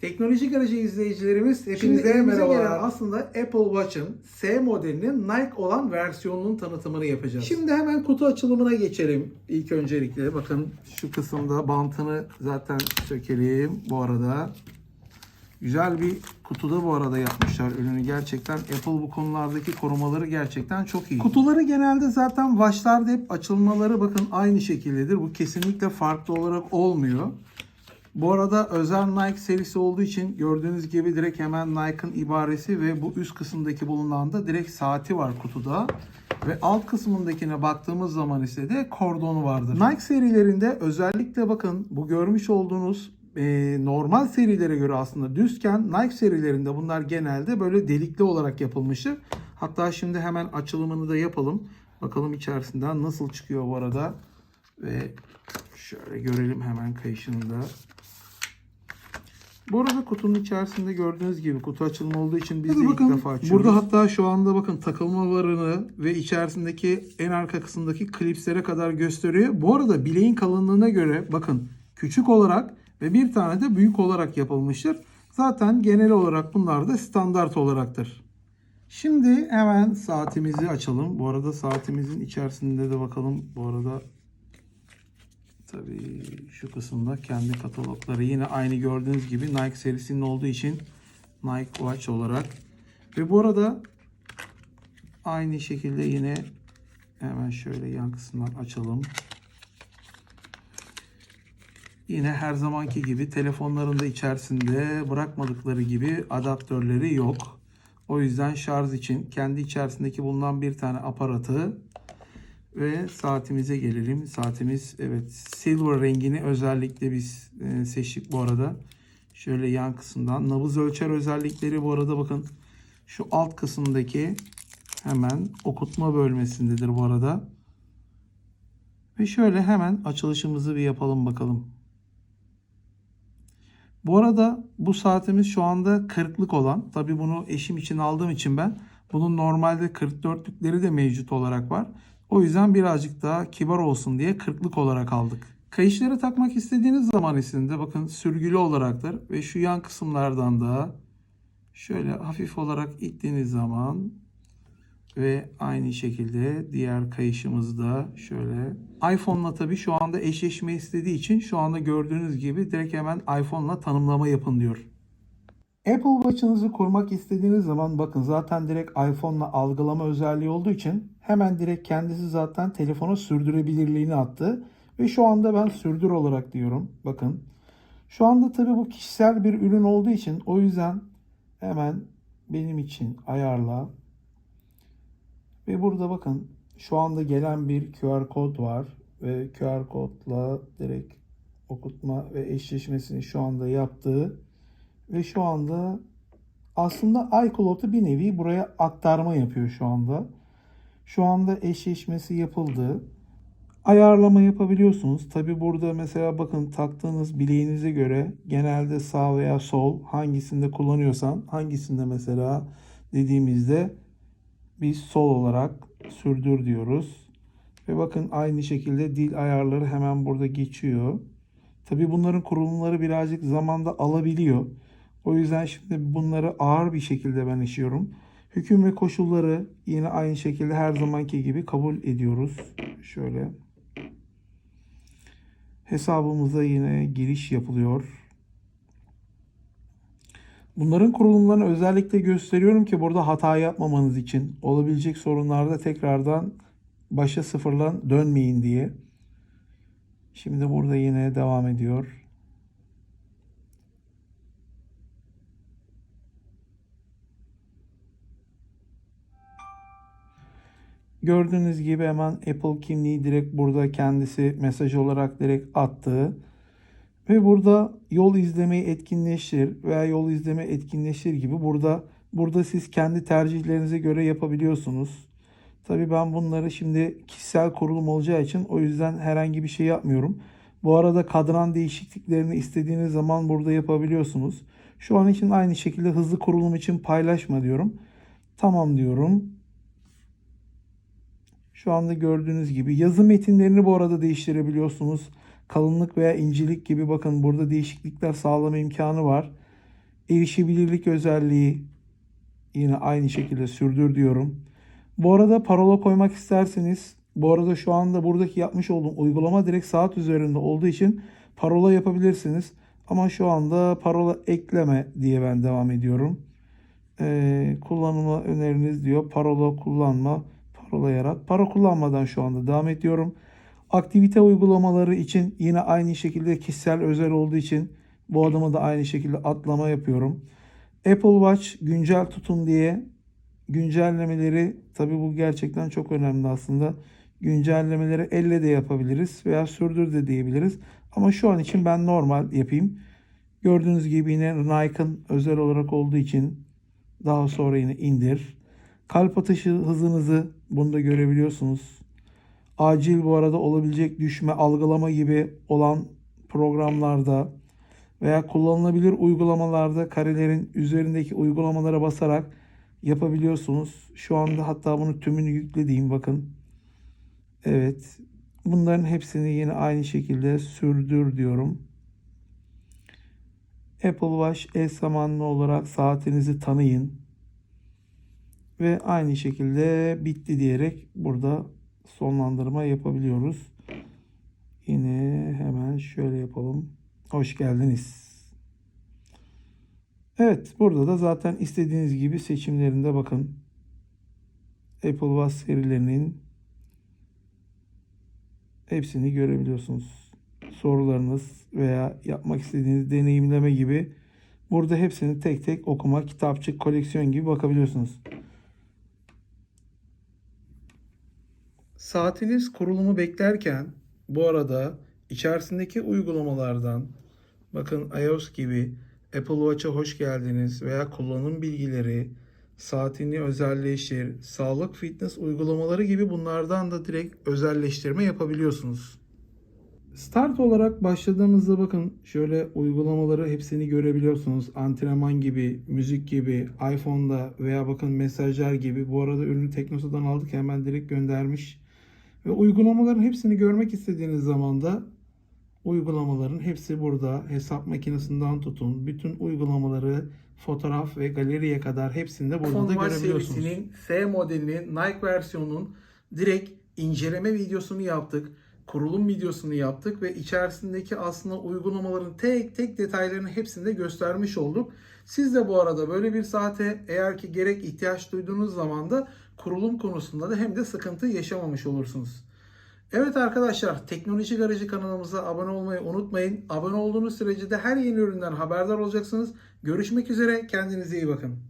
Teknoloji Garajı izleyicilerimiz hepinize merhabalar. Aslında Apple Watch'ın S modelinin Nike olan versiyonunun tanıtımını yapacağız. Şimdi hemen kutu açılımına geçelim. İlk öncelikle bakın şu kısımda bantını zaten sökelim bu arada. Güzel bir kutuda bu arada yapmışlar ürünü. Gerçekten Apple bu konulardaki korumaları gerçekten çok iyi. Kutuları genelde zaten Watch'larda hep açılmaları bakın aynı şekildedir. Bu kesinlikle farklı olarak olmuyor. Bu arada özel Nike serisi olduğu için gördüğünüz gibi direkt hemen Nike'ın ibaresi ve bu üst kısımdaki bulunan da direkt saati var kutuda. Ve alt kısmındakine baktığımız zaman ise de kordonu vardır. Nike serilerinde özellikle bakın bu görmüş olduğunuz e, normal serilere göre aslında düzken Nike serilerinde bunlar genelde böyle delikli olarak yapılmıştır. Hatta şimdi hemen açılımını da yapalım. Bakalım içerisinden nasıl çıkıyor bu arada. Ve şöyle görelim hemen kayışını da. Bu arada kutunun içerisinde gördüğünüz gibi kutu açılma olduğu için biz de ilk defa açıyoruz. Burada hatta şu anda bakın takılma varını ve içerisindeki en arka kısımdaki klipslere kadar gösteriyor. Bu arada bileğin kalınlığına göre bakın küçük olarak ve bir tane de büyük olarak yapılmıştır. Zaten genel olarak bunlar da standart olaraktır. Şimdi hemen saatimizi açalım. Bu arada saatimizin içerisinde de bakalım. Bu arada Tabii şu kısımda kendi katalogları yine aynı gördüğünüz gibi Nike serisinin olduğu için Nike Watch olarak. Ve bu arada aynı şekilde yine hemen şöyle yan kısımdan açalım. Yine her zamanki gibi telefonların da içerisinde bırakmadıkları gibi adaptörleri yok. O yüzden şarj için kendi içerisindeki bulunan bir tane aparatı ve saatimize gelelim. Saatimiz evet silver rengini özellikle biz e, seçtik bu arada. Şöyle yan kısımdan. Nabız ölçer özellikleri bu arada bakın şu alt kısımdaki hemen okutma bölmesindedir bu arada. Ve şöyle hemen açılışımızı bir yapalım bakalım. Bu arada bu saatimiz şu anda 40'lık olan. Tabi bunu eşim için aldığım için ben. Bunun normalde 44'lükleri de mevcut olarak var. O yüzden birazcık daha kibar olsun diye 40'lık olarak aldık. Kayışları takmak istediğiniz zaman içinde bakın sürgülü olaraktır. Ve şu yan kısımlardan da şöyle hafif olarak ittiğiniz zaman ve aynı şekilde diğer kayışımızda şöyle iPhone'la tabii şu anda eşleşme istediği için şu anda gördüğünüz gibi direkt hemen iPhone'la tanımlama yapın diyor. Apple Watch'ınızı kurmak istediğiniz zaman bakın zaten direkt iPhone'la algılama özelliği olduğu için hemen direkt kendisi zaten telefona sürdürebilirliğini attı. Ve şu anda ben sürdür olarak diyorum. Bakın. Şu anda tabii bu kişisel bir ürün olduğu için o yüzden hemen benim için ayarla. Ve burada bakın şu anda gelen bir QR kod var. Ve QR kodla direkt okutma ve eşleşmesini şu anda yaptığı ve şu anda aslında iCloud'u bir nevi buraya aktarma yapıyor şu anda. Şu anda eşleşmesi yapıldı. Ayarlama yapabiliyorsunuz. Tabi burada mesela bakın taktığınız bileğinize göre genelde sağ veya sol hangisinde kullanıyorsan hangisinde mesela dediğimizde biz sol olarak sürdür diyoruz. Ve bakın aynı şekilde dil ayarları hemen burada geçiyor. Tabi bunların kurulumları birazcık zamanda alabiliyor. O yüzden şimdi bunları ağır bir şekilde ben işiyorum. Hüküm ve koşulları yine aynı şekilde her zamanki gibi kabul ediyoruz. Şöyle. Hesabımıza yine giriş yapılıyor. Bunların kurulumlarını özellikle gösteriyorum ki burada hata yapmamanız için. Olabilecek sorunlarda tekrardan başa sıfırlan dönmeyin diye. Şimdi burada yine devam ediyor. Gördüğünüz gibi hemen Apple kimliği direkt burada kendisi mesaj olarak direkt attı. Ve burada yol izlemeyi etkinleştir veya yol izleme etkinleştir gibi burada burada siz kendi tercihlerinize göre yapabiliyorsunuz. Tabi ben bunları şimdi kişisel kurulum olacağı için o yüzden herhangi bir şey yapmıyorum. Bu arada kadran değişikliklerini istediğiniz zaman burada yapabiliyorsunuz. Şu an için aynı şekilde hızlı kurulum için paylaşma diyorum. Tamam diyorum. Şu anda gördüğünüz gibi yazı metinlerini bu arada değiştirebiliyorsunuz. Kalınlık veya incelik gibi bakın burada değişiklikler sağlama imkanı var. Erişebilirlik özelliği yine aynı şekilde sürdür diyorum. Bu arada parola koymak isterseniz bu arada şu anda buradaki yapmış olduğum uygulama direkt saat üzerinde olduğu için parola yapabilirsiniz. Ama şu anda parola ekleme diye ben devam ediyorum. Ee, kullanıma öneriniz diyor. Parola kullanma, parola yarat. Para kullanmadan şu anda devam ediyorum. Aktivite uygulamaları için yine aynı şekilde kişisel özel olduğu için bu adımı da aynı şekilde atlama yapıyorum. Apple Watch güncel tutun diye güncellemeleri tabi bu gerçekten çok önemli aslında. Güncellemeleri elle de yapabiliriz veya sürdür de diyebiliriz. Ama şu an için ben normal yapayım. Gördüğünüz gibi yine Nike'ın özel olarak olduğu için daha sonra yine indir. Kalp atışı hızınızı bunu da görebiliyorsunuz. Acil bu arada olabilecek düşme, algılama gibi olan programlarda veya kullanılabilir uygulamalarda karelerin üzerindeki uygulamalara basarak yapabiliyorsunuz. Şu anda hatta bunu tümünü yüklediğim bakın. Evet. Bunların hepsini yine aynı şekilde sürdür diyorum. Apple Watch eş zamanlı olarak saatinizi tanıyın. Ve aynı şekilde bitti diyerek burada sonlandırma yapabiliyoruz. Yine hemen şöyle yapalım. Hoş geldiniz. Evet, burada da zaten istediğiniz gibi seçimlerinde bakın. Apple Watch serilerinin hepsini görebiliyorsunuz. Sorularınız veya yapmak istediğiniz deneyimleme gibi burada hepsini tek tek okuma, kitapçık, koleksiyon gibi bakabiliyorsunuz. Saatiniz kurulumu beklerken bu arada içerisindeki uygulamalardan bakın iOS gibi Apple Watch'a hoş geldiniz veya kullanım bilgileri, saatini özelleştir, sağlık fitness uygulamaları gibi bunlardan da direkt özelleştirme yapabiliyorsunuz. Start olarak başladığımızda bakın şöyle uygulamaları hepsini görebiliyorsunuz. Antrenman gibi, müzik gibi, iPhone'da veya bakın mesajlar gibi. Bu arada ürünü Teknosa'dan aldık hemen direkt göndermiş. Ve uygulamaların hepsini görmek istediğiniz zaman da uygulamaların hepsi burada. Hesap makinesinden tutun. Bütün uygulamaları fotoğraf ve galeriye kadar hepsini de burada da görebiliyorsunuz. serisinin F modelinin Nike versiyonunun direkt inceleme videosunu yaptık. Kurulum videosunu yaptık ve içerisindeki aslında uygulamaların tek tek detaylarını hepsini de göstermiş olduk. Siz de bu arada böyle bir saate eğer ki gerek ihtiyaç duyduğunuz zaman da kurulum konusunda da hem de sıkıntı yaşamamış olursunuz. Evet arkadaşlar Teknoloji Garajı kanalımıza abone olmayı unutmayın. Abone olduğunuz sürece de her yeni üründen haberdar olacaksınız. Görüşmek üzere kendinize iyi bakın.